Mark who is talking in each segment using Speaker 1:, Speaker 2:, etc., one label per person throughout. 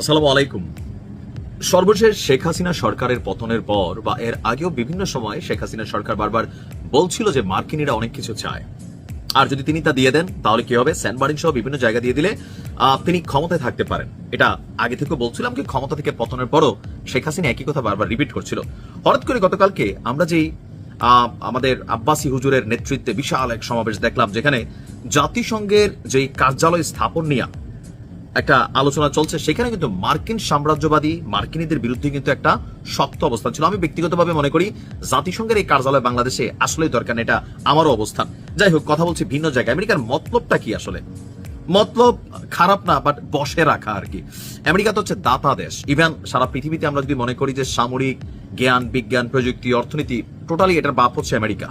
Speaker 1: আসসালামু আলাইকুম। সর্বশেষ শেখ হাসিনা সরকারের পতনের পর বা এর আগেও বিভিন্ন সময় শেখ হাসিনা সরকার বারবার বলছিল যে মার্কিনীরা অনেক কিছু চায়। আর যদি তিনি তা দিয়ে দেন, তাহলে কি হবে? মার্টিন সহ বিভিন্ন জায়গা দিয়ে দিলে তিনি ক্ষমতায় থাকতে পারেন। এটা আগে থেকে বলছিলাম কি ক্ষমতা থেকে পতনের পরও শেখ হাসিনা একই কথা বারবার রিপিট করছিল। হঠাৎ করে গতকালকে আমরা যেই আমাদের আব্বাসী হুজুরের নেতৃত্বে বিশাল এক সমাবেশ দেখলাম, যেখানে জাতিসংঘের যেই কার্যালয় স্থাপন নিয়ে একটা আলোচনা চলছে। সেখানে কিন্তু মার্কিন সাম্রাজ্যবাদী মার্কিনীদের বিরুদ্ধে কিন্তু একটা শক্ত অবস্থান ছিল। আমি ব্যক্তিগতভাবে মনে করি, জাতিসংঘের এই কার্যালয় বাংলাদেশে আসলেই দরকার এটা আমারও অবস্থান। যাই হোক, কথা বলছি ভিন্ন জায়গায়। আমেরিকার মতলবটা কি আসলে? মতলব খারাপ না বাট বসে রাখা আর কি। আমেরিকা তো হচ্ছে দাতা দেশ। ইভেন, সারা পৃথিবীতে আমরা যদি মনে করি যে সামরিক জ্ঞান, বিজ্ঞান, প্রযুক্তি, অর্থনীতি, টোটালি এটার বাপ হচ্ছে আমেরিকা।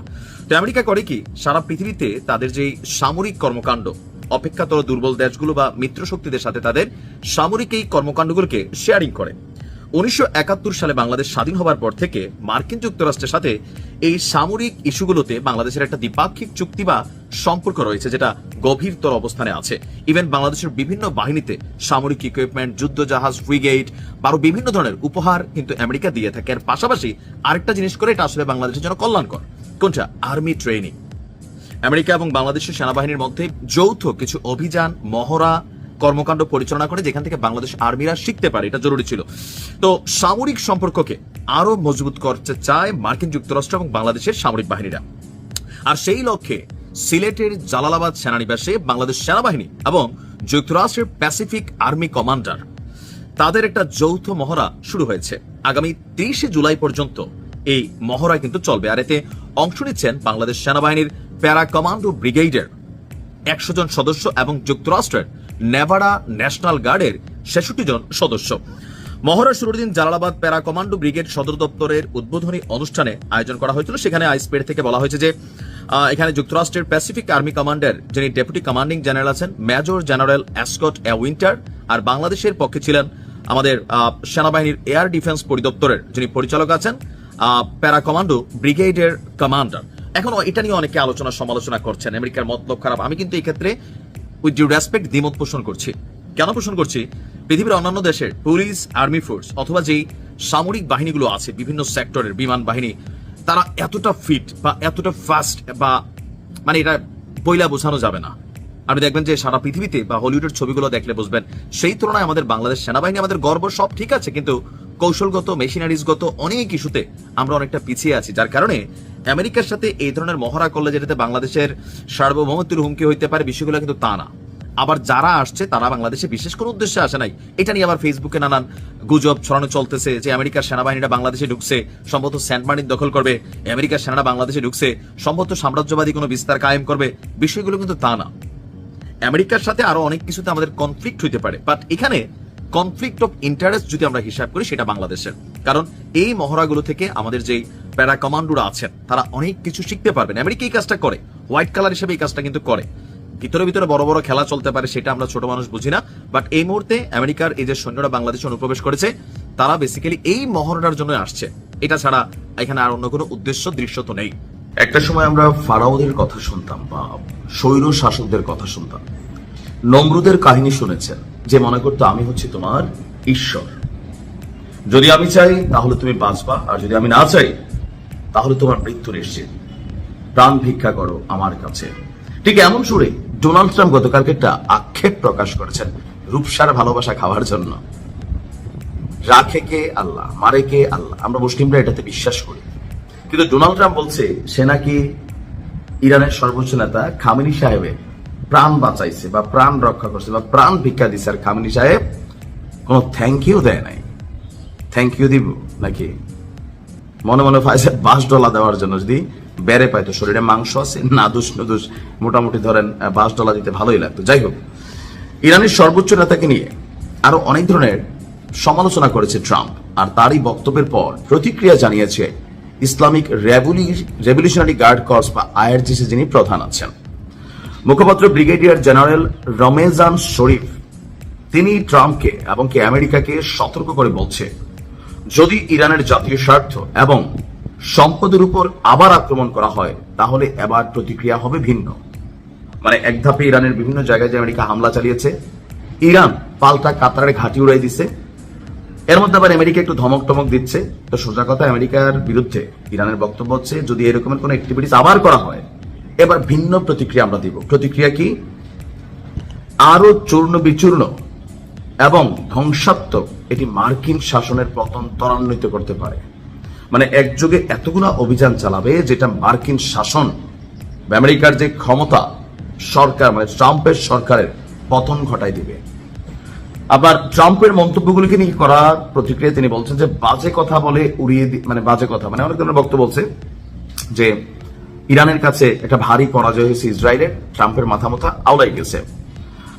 Speaker 1: তো আমেরিকা করে কি, সারা পৃথিবীতে তাদের যে সামরিক কর্মকাণ্ড অপেক্ষাতর দুর্বল দেশগুলো বা মিত্র শক্তিদের সাথে তাদের সামরিক এই কর্মকাণ্ডগুলোকে শেয়ারিং করে। উনিশশো একাত্তর সালে বাংলাদেশ স্বাধীন হবার পর থেকে মার্কিন যুক্তরাষ্ট্রের সাথে এই সামরিক ইস্যুগুলোতে বাংলাদেশের একটা দ্বিপাক্ষিক চুক্তি বা সম্পর্ক রয়েছে যেটা গভীরতর অবস্থানে আছে। ইভেন বাংলাদেশের বিভিন্ন বাহিনীতে সামরিক ইকুইপমেন্ট যুদ্ধ জাহাজ ফ্রিগেট আরও বিভিন্ন ধরনের উপহার কিন্তু আমেরিকা দিয়ে থাকে। আর পাশাপাশি আরেকটা জিনিস করে এটা আসলে বাংলাদেশের জন্য কল্যাণকর। কোনটা? আর্মি ট্রেনিং আমেরিকা এবং বাংলাদেশের সেনাবাহিনীর মধ্যে যৌথ কিছু অভিযান, মহড়া, কর্মকাণ্ড পরিচালনা করে যেখান থেকে বাংলাদেশ আর্মিরা শিখতে পারে, এটা জরুরি ছিল। তো সামরিক সম্পর্ককে আরও মজবুত করতে চায় মার্কিন যুক্তরাষ্ট্র এবং বাংলাদেশের সামরিক বাহিনীরা। আর সেই লক্ষ্যে সিলেটের জালালাবাদ সেনানিবাসে বাংলাদেশ সেনাবাহিনী এবং যুক্তরাষ্ট্রের প্যাসিফিক আর্মি কমান্ডার, তাদের একটা যৌথ মহড়া শুরু হয়েছে। আগামী তেইশে জুলাই পর্যন্ত এই মহড়া কিন্তু চলবে। আর এতে অংশ নিচ্ছেন বাংলাদেশ সেনাবাহিনীর প্যারা কমান্ডো ব্রিগেডের একশো জন সদস্য এবং যুক্তরাষ্ট্রের নেভাডা ন্যাশনাল গার্ডের ছেষট্টি জন সদস্য। মহড়া শুরুর দিন জালালাবাদ প্যারা কমান্ডো ব্রিগেড সদর দপ্তরের উদ্বোধনী অনুষ্ঠানে আয়োজন করা হয়েছিল। সেখানে আইসপেড থেকে বলা হয়েছে যে এখানে যুক্তরাষ্ট্রের প্যাসিফিক আর্মি কমান্ডার যিনি ডেপুটি কমান্ডিং জেনারেল আছেন, major general Scott A Winter আর বাংলাদেশের পক্ষে ছিলেন আমাদের সেনাবাহিনীর এয়ার ডিফেন্স পরিদপ্তরের যিনি পরিচালক আছেন প্যারা কমান্ডো, ব্রিগেডের কমান্ডার। এখন এটা নিয়ে অনেকে আলোচনা, সমালোচনা করছেন। আমেরিকার মতলব খারাপ। আমি কিন্তু এই ক্ষেত্রে উইথ ডিউ রেসপেক্ট দ্বিমত পোষণ করছি। কেন পোষণ করছি? পৃথিবীর অন্যান্য দেশের পুলিশ, আর্মি ফোর্স অথবা যেই সামরিক বাহিনীগুলো আছে, বিভিন্ন সেক্টরের বিমান বাহিনী, তারা এতটা ফিট বা এতটা ফাস্ট বা মানে এটা বইলা বোঝানো যাবে না। আপনি দেখবেন যে সারা পৃথিবীতে বা হলিউডের ছবিগুলো দেখলে বুঝবেন, সেই তুলনায় আমাদের বাংলাদেশ সেনাবাহিনী, আমাদের গর্ব সব ঠিক আছে, কিন্তু কৌশলগত, মেশিনারিজগত অনেক ইস্যুতে আমরা অনেকটা পিছিয়ে আছি। যার কারণে আমেরিকার সাথে এই ধরনের মহড়া করলে যেটাতে বাংলাদেশের সার্বভৌমত্বের হুমকি হইতে পারে, বিষয়গুলো কিন্তু তা না। আবার যারা আসছে, তারা বাংলাদেশে বিশেষ কোনো উদ্দেশ্যে আসে নাই। এটা নিয়ে আবার ফেসবুকে নানান গুজব ছড়ানো চলতেছে যে আমেরিকার সেনাবাহিনীরা বাংলাদেশে ঢুকছে, সম্ভবত সেন্ট মার্টিন দখল করবে, আমেরিকার সেনারা বাংলাদেশে ঢুকছে, সম্ভবত সাম্রাজ্যবাদী কোনো বিস্তার কায়েম করবে, বিষয়গুলো কিন্তু তা না। আমেরিকার সাথে আরও অনেক কিছুতে আমাদের কনফ্লিক্ট হইতে পারে। বাট এখানে কনফ্লিক্ট অফ ইন্টারেস্ট যদি আমরা হিসাব করি, সেটা বাংলাদেশের। কারণ এই মহড়াগুলো থেকে আমাদের যেই প্যারা কমান্ডোরা আছেন, তারা অনেক কিছু শিখতে পারবেন। আমেরিকা এই কাজটা করে, হোয়াইট কালার হিসেবে এই কাজটা কিন্তু করে। ভিতরে ভিতরে বড় বড় খেলা চলতে পারে, সেটা আমরা ছোট মানুষ বুঝি না। বাট এই মুহূর্তে আমেরিকার এই যে সৈন্যরা বাংলাদেশে অনুপ্রবেশ করেছে, তারা বেসিক্যালি এই মহড়ার জন্য আসছে। এটা ছাড়া এখানে আর অন্য কোনো উদ্দেশ্য, দৃশ্য তো নেই।
Speaker 2: একটা সময় আমরা ফারাওদের কথা শুনতাম বা স্বৈর শাসকদের কথা শুনতাম। নমরুদের কাহিনী শুনেছেন, যে মনে করতো, আমি হচ্ছে তোমার ঈশ্বর। যদি আমি চাই, তাহলে তুমি বাঁচবা, আর যদি আমি না চাই, তাহলে তোমার মৃত্যু নিশ্চিত। প্রাণ ভিক্ষা করো আমার কাছে। ঠিক এমন সুরে ডোনাল্ড ট্রাম্প গতকালকে একটা আক্ষেপ প্রকাশ করেছেন রূপসার ভালোবাসা খাওয়ার জন্য। রাখে কে আল্লাহ? মারে কে আল্লাহ? আমরা মুসলিমরা এটাতে বিশ্বাস করি। কিন্তু ডোনাল্ড ট্রাম্প বলছে, সে নাকি ইরানের সর্বোচ্চ নেতা খামিনি সাহেবের প্রাণ বাঁচাইছে বা প্রাণ রক্ষা করছে বা প্রাণ ভিক্ষা দিছে। আর খামিনি সাহেব কোনো থ্যাংক ইউ দেয় নাই। থ্যাংক ইউ দিব নাকি? মনে মনে পাইছে বাঁশ ডলা দেওয়ার জন্য যদি বেড়ে পাইতো, শরীরে মাংস আছে, নাদুস নদুস, মোটামুটি ধরেন বাঁশ ডলা দিতে ভালোই লাগতো। যাই হোক, ইরানের সর্বোচ্চ নেতাকে নিয়ে আরও অনেক ধরনের সমালোচনা করেছে ট্রাম্প। আর তারই বক্তব্যের পর প্রতিক্রিয়া জানিয়েছে ইসলামিক রেভলিউশনারি গার্ড কর্পস বা আইআরজিসি যিনি প্রধান আছেন। মুখপাত্র ব্রিগেডিয়ার জেনারেল রমেজান শরীফ, তিনি ট্রাম্পকে এবং কি আমেরিকাকে সতর্ক করে বলছে, যদি ইরানের জাতীয় স্বার্থ এবং সম্পদের উপর আবার আক্রমণ করা হয়, তাহলে এবার প্রতিক্রিয়া হবে ভিন্ন। মানে এক ধাপে ইরানের বিভিন্ন জায়গায় যে আমেরিকা হামলা চালিয়েছে, ইরান পাল্টা কাতারের ঘাঁটি উড়াই দিছে এর মধ্যে আবার আমেরিকা একটু ধমক টমক দিচ্ছে। তো সোজা কথা, আমেরিকার বিরুদ্ধে ইরানের বক্তব্য হচ্ছে, যদি এরকমের কোন অ্যাক্টিভিটিস আবার করা হয়, এবার ভিন্ন প্রতিক্রিয়া আমরা দিব। প্রতিক্রিয়া কি? আরও চূর্ণ বিচূর্ণ এবং ধ্বংসাত্মক এটি মার্কিন শাসনের পতন ত্বরান্বিত করতে পারে। মানে একযোগে এতগুলো অভিযান চালাবে যেটা মার্কিন শাসন আমেরিকার যে ক্ষমতা সরকার মানে ট্রাম্পের সরকারের পতন ঘটাই দিবে। আবার ট্রাম্পের মন্তব্যগুলিকে নিয়ে করা প্রতিক্রিয়া তিনি বলছেন যে বাজে কথা বলে উড়িয়ে মানে বাজে কথা মানে অনেক ধরনের বক্তব্য বলছে যে ইরানের কাছে একটা ভারী পরাজয় হয়েছে ইসরায়েলের, ট্রাম্পের মাথা মাথা আওলাই গেছে।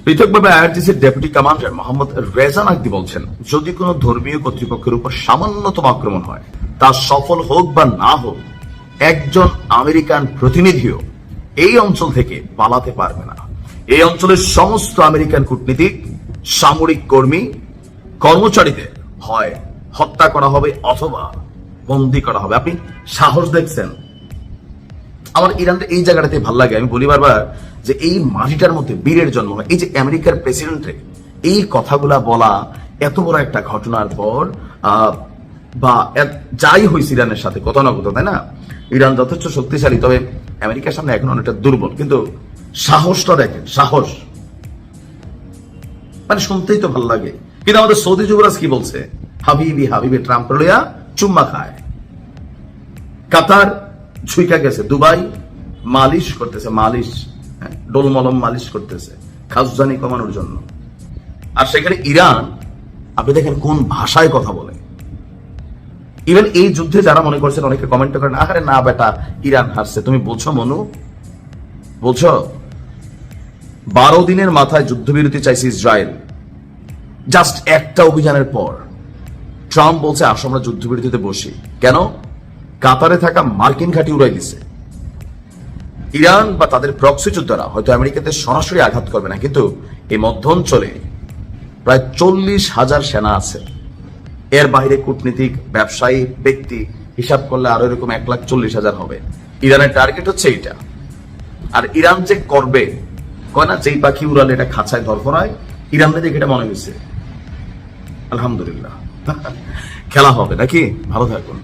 Speaker 2: পৃথকভাবে আইআরজিসির deputy commander Mohammad Reza Naqdi বলছেন, যদি কোনো ধর্মীয় কর্তৃপক্ষের উপর সামান্যতম আক্রমণ হয়, তা সফল হোক বা না হোক, একজন আমেরিকান প্রতিনিধিও এই অঞ্চল থেকে পালাতে পারবে না। এই অঞ্চলের সমস্ত আমেরিকান কূটনীতিক সামরিক কর্মী, কর্মচারীদের হয় হত্যা করা হবে অথবা বন্দি করা হবে। আপনি সাহস দেখছেন? আমার ইরানটা এই জায়গাটাতে ভালো লাগে। আমি বলি বারবার যে এই মাটিটার মধ্যে বীরের জন্ম হয়। এই যে আমেরিকার প্রেসিডেন্টের এই কথাগুলা বলা এত বড় একটা ঘটনার পর বা যাই হয়েছে ইরানের সাথে কত না কত তাই না? ইরান যথেষ্ট শক্তিশালী, তবে আমেরিকার সামনে এখন অনেকটা দুর্বল। কিন্তু সাহসটা দেখেন, সাহস। মানে শুনতেই তো ভালো লাগে। কিন্তু আমাদের সৌদি যুবরাজ কি বলছে? হাবিবি হাবিবি ট্রাম্প লইয়া চুম্মা খায়। কাতার ছুইকা গেছে দুবাই মালিশ করতেছে মালিশ হ্যাঁ, ডোলমলম মালিশ করতেছে খাসজানি কমানোর জন্য। আর সেখানে ইরান আপনি দেখেন কোন ভাষায় কথা বলে। ইভেন এই যুদ্ধে যারা মনে করছেন অনেকে কমেন্ট করেন আরে না বেটা ইরান হারছে। তুমি বলছো মনু? বলছো? বারো দিনের মাথায় যুদ্ধবিরতি চাইছে ইসরায়েল। জাস্ট একটা অভিযানের পর। ট্রাম্প বলছে, আসো আমরা যুদ্ধবিরতিতে বসি। কেন? কাতারে থাকা মার্কিন ঘাঁটি উড়াই দিছে। ইরান বা তাদের প্রক্সি যোদ্ধারা হয়তো আমেরিকাতে সরাসরি আঘাত করবে না, কিন্তু এই মধ্য অঞ্চলে প্রায় চল্লিশ হাজার সেনা আছে। এর বাইরে কূটনীতিক, ব্যবসায়ী, ব্যক্তি হিসাব করলে আরও এরকম এক লাখ চল্লিশ হাজার হবে। ইরানের টার্গেট হচ্ছে এইটা। আর ইরান যে করবে কয় না? যেই পাখি উড়ালে এটা খাঁচায় ধরফরায়, ইরানদের দেখে এটা মনে হয়েছে আলহামদুলিল্লাহ। খেলা হবে নাকি? ভালো থাকুন।